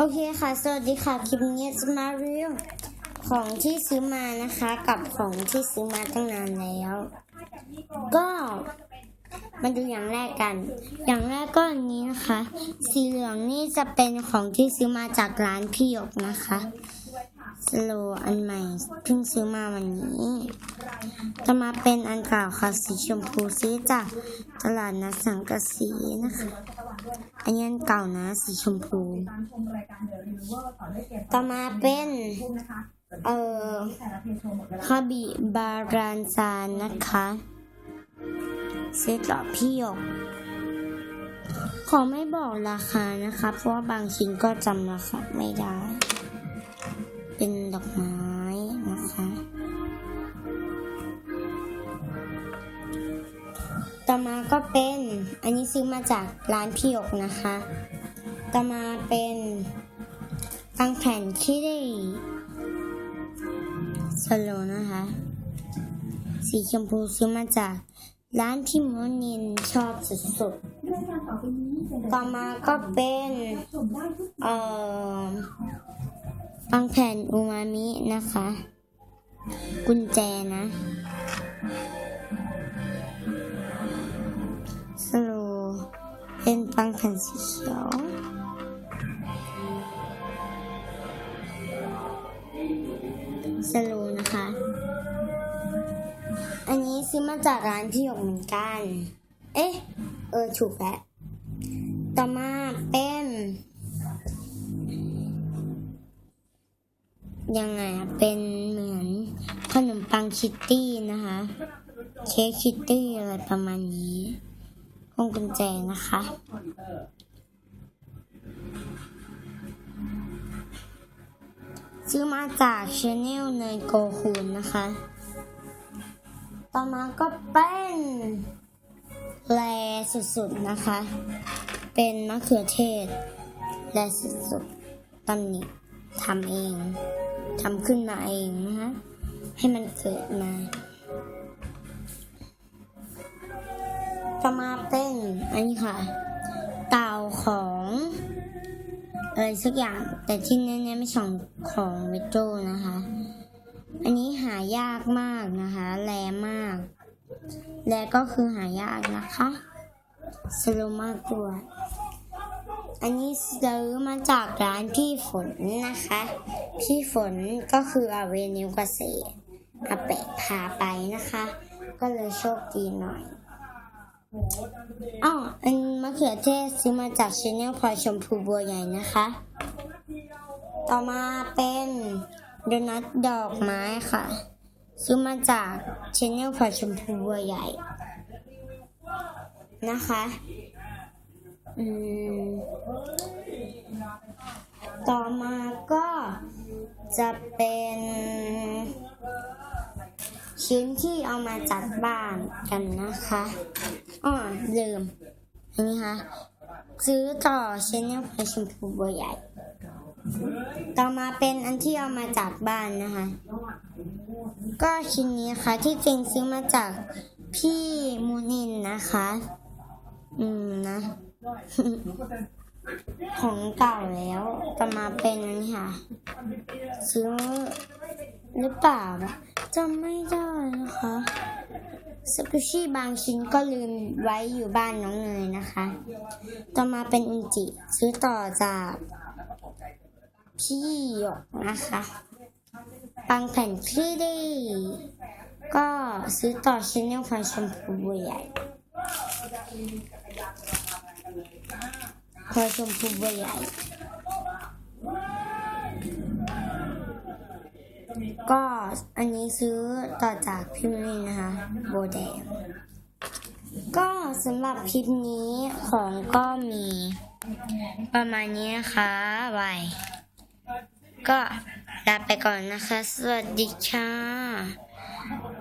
โอเคค่ะ สวัสดีค่ะ คลิปนี้จะมารีวิวของที่ซื้อมานะคะ กับของที่ซื้อมาตั้งนานแล้ว ก็ มาดูอย่างแรกกัน อย่างแรกก็อันนี้นะคะ สีเหลืองนี่จะเป็นของที่ซื้อมาจากร้านพี่หยกนะคะสโลอันใหม่เพิ่งซื้อมาวันนี้จะมาเป็นอันเก่าค่ะสีชมพูซื้อจากตลาดนัดสังกะสีนะคะ อันนี้อันเก่านะ สีชมพู ต่อมาเป็นเอ่อคาบิบารานซานนะคะ เซตหลอพี่หยก ขอไม่บอกราคานะคะ เพราะว่าบางชิ้นก็จำราคาไม่ได้ เป็นดอกไม้ ต่อมาก็เป็นอันนี้ซื้อมาจากร้านพี่หยกนะคะ ต่อมาเป็นตังแผ่นที่ได้สโลนะคะ สีชมพูซื้อมาจากร้านที่โมนินชอบสุดๆ ต่อมาก็เป็นเอ่อตังแผ่นอูมามินะคะ กุญแจนะ เป็นปังแผ่นสีเขียวสโลนะคะ อันนี้ซื้อมาจากร้านพี่หยกเหมือนกัน เอ๊ะ เออ ถูกแล้ว ต่อมาเป็น ยังไงอะเป็นเหมือนขนมปังคิตตี้นะคะ เค้กคิตตี้อะไรประมาณนี้ วงกุญแจนะคะ ซื้อมาจากชาแนลเนยโกคูนนะคะ ต่อมาก็เป็นแลสุดๆนะคะ เป็นมะเขือเทศ แลสุดๆตำหนิทำเองทำขึ้นมาเองนะคะ ให้มันเกิดมา ต่อมาเป็นอันนี้ค่ะ เต่าของอะไรสักอย่าง แต่ที่แน่ๆไม่ใช่ของของเวโจนะคะ อันนี้หายากมากนะคะแรมากแรก็คือหายากนะคะสโลมากด้วอันนี้ซื้อมาจากร้านพี่ฝนนะคะ พี่ฝนก็คืออเวนิวเกษตรอาเปะพาไปนะคะ ก็เลยโชคดีหน่อย อ้ออันมะเขือเทศซื้อมาจากชแนลพลอยชมพูบัวใหญ่นะคะ ต่อมาเป็นโดนัทดอกไม้ค่ะ ซื้อมาจากชแนลพลอยชมพูบัวใหญ่ นะคะ อืม ต่อมาก็จะเป็นชิ้นที่เอามาจากบ้านกันนะคะ อ๋อลืมอันนี้ค่ะ ซื้อต่อเชแนลพลชมพูบัวใหญ่ ต่อมาเป็นอันที่เอามาจากบ้านนะคะ ก็ชิ้นนี้ค่ะ ที่จริงซื้อมาจากพี่มูนินนะคะ อืมนะ ของเก่าแล้ว ต่อมาเป็นอันนี้ค่ะ ซื้อหรือเปล่าจำไม่ได้นะคะ สกุชี่บางชิ้นก็ลืมไว้อยู่บ้านน้องเนยนะคะ ต่อมาเป็นอุจิซื้อต่อจากพี่หยกนะคะบางแผ่นที่ได้ก็ซื้อต่อชิ้นเนลพลอยชมพูใหญ่พลอชมพูใหญ่ ก็อันนี้ซื้อต่อจากพี่มินนะคะ โบแดง ก็สำหรับคลิปนี้ของก็มี ประมาณนี้นะคะบาก็ลาไปก่อนนะคะ สวัสดีค่ะ